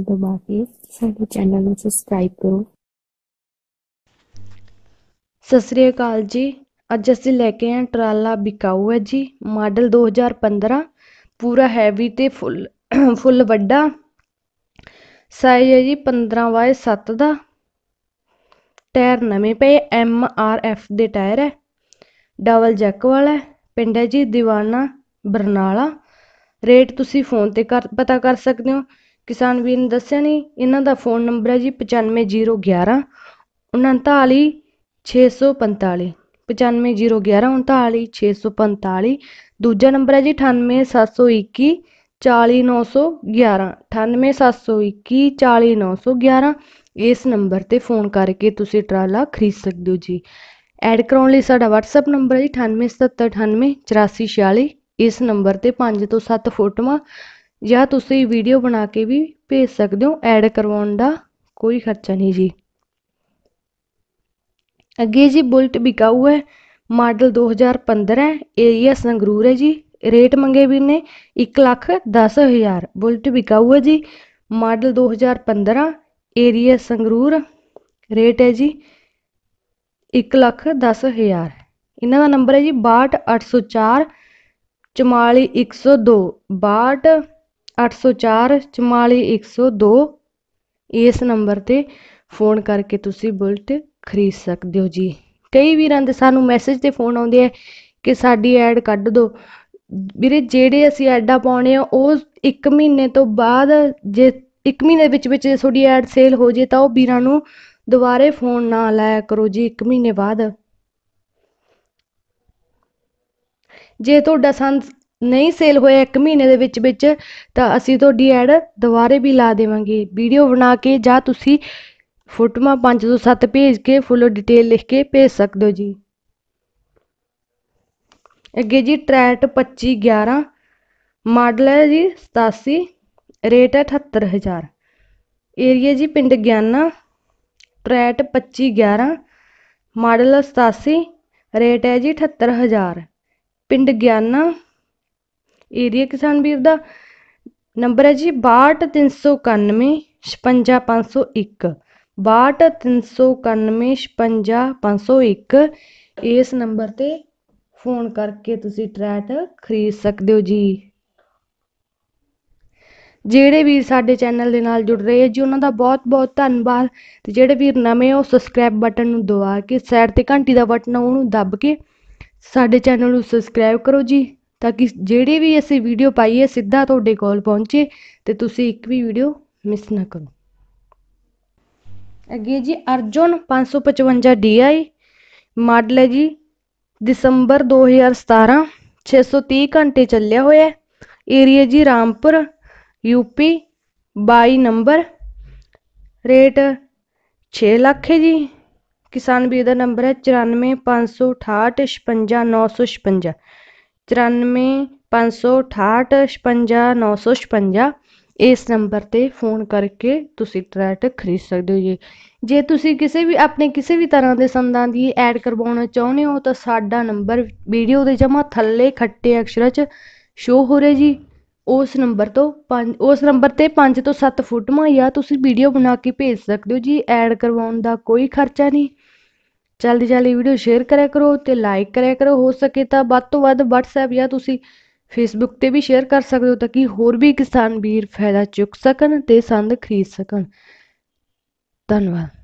ਨੂੰ ਦਬਾ ਕੇ ਸਾਡੇ ਚੈਨਲ ਨੂੰ ਸਬਸਕ੍ਰਾਈਬ ਕਰੋ। ਸਤਿ ਸ੍ਰੀ ਅਕਾਲ ਜੀ। ਅੱਜ ਅਸੀਂ ਲੈ ਕੇ ਆਏ ਟਰਾਲਾ ਬਿਕਾਊ ਹੈ ਜੀ। ਮਾਡਲ 2015 ਪੂਰਾ ਹੈਵੀ ਤੇ ਫੁੱਲ ਫੁੱਲ ਵੱਡਾ। ਸਾਈਜ਼ ਹੈ ਜੀ 15 ਬਾਏ 7 ਦਾ। ਟਾਇਰ ਨਵੇਂ ਪਏ ਐਮ ਆਰ ਐਫ ਦੇ ਟਾਇਰ ਹੈ। ਡਬਲ ਜੈਕ ਵਾਲਾ ਪਿੰਡ ਹੈ ਜੀ ਦੀਵਾਨਾ, ਬਰਨਾਲਾ। ਰੇਟ ਤੁਸੀਂ ਫੋਨ ਤੇ ਕਰ, ਪਤਾ ਕਰ ਸਕਦੇ ਹੋ। ਕਿਸਾਨ ਵੀਰ ਨੇ ਦੱਸਿਆ ਨਹੀਂ ਇਹਨਾਂ ਦਾ ਫੋਨ ਨੰਬਰ ਹੈ ਜੀ 95011 39 645 95011 39 645 ਦੂਜਾ ਨੰਬਰ ਹੈ ਜੀ 98721 40911 98721 40911 ਇਸ ਨੰਬਰ ਤੇ ਫੋਨ ਕਰਕੇ ਤੁਸੀਂ ਟਰਾਲਾ ਖਰੀਦ ਸਕਦੇ ਹੋ ਜੀ। ਐਡ ਕਰਾਉਣ ਲਈ ਸਾਡਾ WhatsApp ਨੰਬਰ ਹੈ ਜੀ 9877988446 ਇਸ ਨੰਬਰ ਤੇ 5 ਤੋਂ 7 ਫੋਟੋਆਂ ਜਾਂ ਤੁਸੀਂ ਵੀਡੀਓ ਬਣਾ ਕੇ ਵੀ ਭੇਜ ਸਕਦੇ ਹੋ, ਐਡ ਕਰਵਾਉਣ ਦਾ ਕੋਈ ਖਰਚਾ ਨਹੀਂ ਜੀ। ਅੱਗੇ ਜੀ ਬੁਲਟ ਬਿਕਾਊ ਹੈ, ਮਾਡਲ 2015 ਹੈ ਏਰੀਆ ਸੰਗਰੂਰ ਹੈ ਜੀ। ਰੇਟ ਮੰਗੇ ਵੀ ਨੇ 1 ਲੱਖ 10 ਹਜ਼ਾਰ, ਬੁਲਟ ਬਿਕਾਊ ਹੈ ਜੀ। ਮਾਡਲ 2015 ਏਰੀਆ ਸੰਗਰੂਰ, ਰੇਟ ਹੈ ਜੀ 1 ਲੱਖ 10 ਹਜ਼ਾਰ। ਇਹਨਾਂ ਦਾ ਨੰਬਰ ਹੈ ਜੀ 62804 44102 62804 44102 ਇਸ ਨੰਬਰ ਤੇ ਫੋਨ ਕਰਕੇ ਤੁਸੀਂ ਬੁਲਟ ਖਰੀਦ ਸਕਦੇ ਹੋ ਜੀ। ਕਈ ਵੀਰਾਂ ਦੇ ਸਾਨੂੰ ਮੈਸੇਜ ਤੇ ਫੋਨ ਆਉਂਦੇ ਆ ਕਿ ਸਾਡੀ ਐਡ ਕੱਢ ਦਿਓ ਵੀਰੇ, ਜਿਹੜੇ ਅਸੀਂ ਐਡਾਂ ਪਾਉਣੇ ਆ, ਉਹ 1 ਮਹੀਨੇ ਤੋਂ ਬਾਅਦ ਜੇ 1 ਮਹੀਨੇ ਵਿੱਚ ਵਿੱਚ ਜੇ ਤੁਹਾਡੀ ਐਡ ਸੇਲ ਹੋ ਜੇ ਤਾਂ ਉਹ ਵੀਰਾਂ ਨੂੰ ਦੁਬਾਰੇ ਫੋਨ ਨਾ ਲਾਇਆ ਕਰੋ ਜੀ 1 ਮਹੀਨੇ ਬਾਅਦ। ਜੇ ਤੁਹਾਡਾ ਸੰਦ ਨਹੀਂ ਸੇਲ ਹੋਇਆ ਇੱਕ ਮਹੀਨੇ ਦੇ ਵਿੱਚ ਵਿੱਚ, ਤਾਂ ਅਸੀਂ ਤੁਹਾਡੀ ਐਡ ਦੁਬਾਰੇ ਵੀ ਲਾ ਦੇਵਾਂਗੇ। ਵੀਡੀਓ ਬਣਾ ਕੇ ਜਾਂ ਤੁਸੀਂ ਫੋਟੋਆਂ 5 ਤੋਂ 7 ਭੇਜ ਕੇ ਫੁੱਲ ਡਿਟੇਲ ਲਿਖ ਕੇ ਭੇਜ ਸਕਦੇ ਹੋ ਜੀ। ਅੱਗੇ ਜੀ ਟਰੈਟ 2511 ਮਾਡਲ ਹੈ ਜੀ 87 ਰੇਟ ਹੈ 78000 ਏਰੀਆ ਜੀ ਪਿੰਡ ਗਿਆਨਾ ਟਰੈਟ 2511 ਮਾਡਲ 87 ਰੇਟ ਹੈ ਜੀ 78000 ਪਿੰਡ ਗਿਆਨਾ ਏਰੀਆ ਕਿਸਾਨ ਵੀਰ ਦਾ ਨੰਬਰ ਹੈ ਜੀ 62391 56501 62391 56501 ਇਸ ਨੰਬਰ ਤੇ ਫੋਨ ਕਰਕੇ ਤੁਸੀਂ ਟਰੈਟ ਖਰੀਦ ਸਕਦੇ ਹੋ ਜੀ। ਜਿਹੜੇ ਵੀਰ ਸਾਡੇ ਚੈਨਲ ਦੇ ਨਾਲ ਜੁੜ ਰਹੇ ਆ ਜੀ, ਉਹਨਾਂ ਦਾ ਬਹੁਤ ਬਹੁਤ ਧੰਨਵਾਦ। ਤੇ ਜਿਹੜੇ ਵੀਰ ਨਵੇਂ ਉਹ ਸਬਸਕ੍ਰਾਈਬ ਬਟਨ ਨੂੰ ਦਬਾ ਕੇ, ਸਾਈਡ ਤੇ ਘੰਟੀ ਦਾ ਬਟਨ ਉਹਨੂੰ ਦੱਬ ਕੇ ਸਾਡੇ ਚੈਨਲ ਨੂੰ ਸਬਸਕ੍ਰਾਈਬ ਕਰੋ ਜੀ। ਤਾਂ ਕਿ ਜਿਹੜੀ ਵੀ ਅਸੀਂ ਵੀਡੀਓ ਪਾਈਏ, ਸਿੱਧਾ ਤੁਹਾਡੇ ਕੋਲ ਪਹੁੰਚੇ ਤੇ ਤੁਸੀਂ ਇੱਕ ਵੀ ਵੀਡੀਓ ਮਿਸ ਨਾ ਕਰੋ। ਅੱਗੇ ਜੀ, ਅਰਜੁਨ 555 DI ਮਾਡਲ ਹੈ ਜੀ, ਦਸੰਬਰ 2017 630 ਘੰਟੇ ਚੱਲਿਆ ਹੋਇਆ ਏਰੀਆ ਜੀ, Rampur UP 22 number, rate 6 lakh ਹੈ ਜੀ। ਕਿਸਾਨ ਵੀਰ ਦਾ ਨੰਬਰ ਹੈ ਚੁਰਾਨਵੇਂ, ਪੰਜ ਸੌ ਅਠਾਹਠ, ਛਪੰਜਾ, ਨੌ ਸੌ ਛਪੰਜਾ ਇਸ ਨੰਬਰ ਤੇ ਫੋਨ ਕਰਕੇ ਤੁਸੀਂ ਟਰੈਟ ਖਰੀਦ ਸਕਦੇ ਹੋ ਜੀ। ਜੇ ਤੁਸੀਂ ਕਿਸੇ ਵੀ, ਆਪਣੇ ਕਿਸੇ ਵੀ ਤਰ੍ਹਾਂ ਦੇ ਸੰਦਾਂ ਦੀ ਐਡ ਕਰਵਾਉਣਾ ਚਾਹੁੰਦੇ ਹੋ ਤਾਂ ਸਾਡਾ ਨੰਬਰ ਵੀਡੀਓ ਦੇ ਜਮਾ ਥੱਲੇ ਖੱਟੇ ਅਕਸ਼ਰਾਂ 'ਚ ਸ਼ੋ ਹੋ ਰਿਹਾ ਜੀ। ਉਸ ਨੰਬਰ ਤੋਂ ਪੰਜ, ਉਸ ਨੰਬਰ ਤੇ 5 ਤੋਂ 7 ਫੋਟੋਆਂ ਜਾਂ ਤੁਸੀਂ ਵੀਡੀਓ ਬਣਾ ਕੇ ਭੇਜ ਸਕਦੇ ਹੋ ਜੀ। ਐਡ ਕਰਵਾਉਣ ਦਾ ਕੋਈ ਖਰਚਾ ਨਹੀਂ। ਜਲਦੀ ਜਲਦੀ ਵੀਡੀਓ ਸ਼ੇਅਰ ਕਰਿਆ ਕਰੋ ਤੇ ਲਾਈਕ ਕਰਿਆ ਕਰੋ। ਹੋ ਸਕੇ ਤਾਂ ਵੱਧ ਤੋਂ ਵੱਧ WhatsApp ਜਾਂ ਤੁਸੀਂ ਫੇਸਬੁੱਕ ਤੇ ਵੀ ਸ਼ੇਅਰ ਕਰ ਸਕਦੇ ਹੋ ਤਾਂ ਕਿ ਹੋਰ ਵੀ ਕਿਸਾਨ ਵੀਰ ਫਾਇਦਾ ਚੁੱਕ ਸਕਣ ਤੇ ਸੰਦ ਖਰੀਦ ਸਕਣ। ਧੰਨਵਾਦ।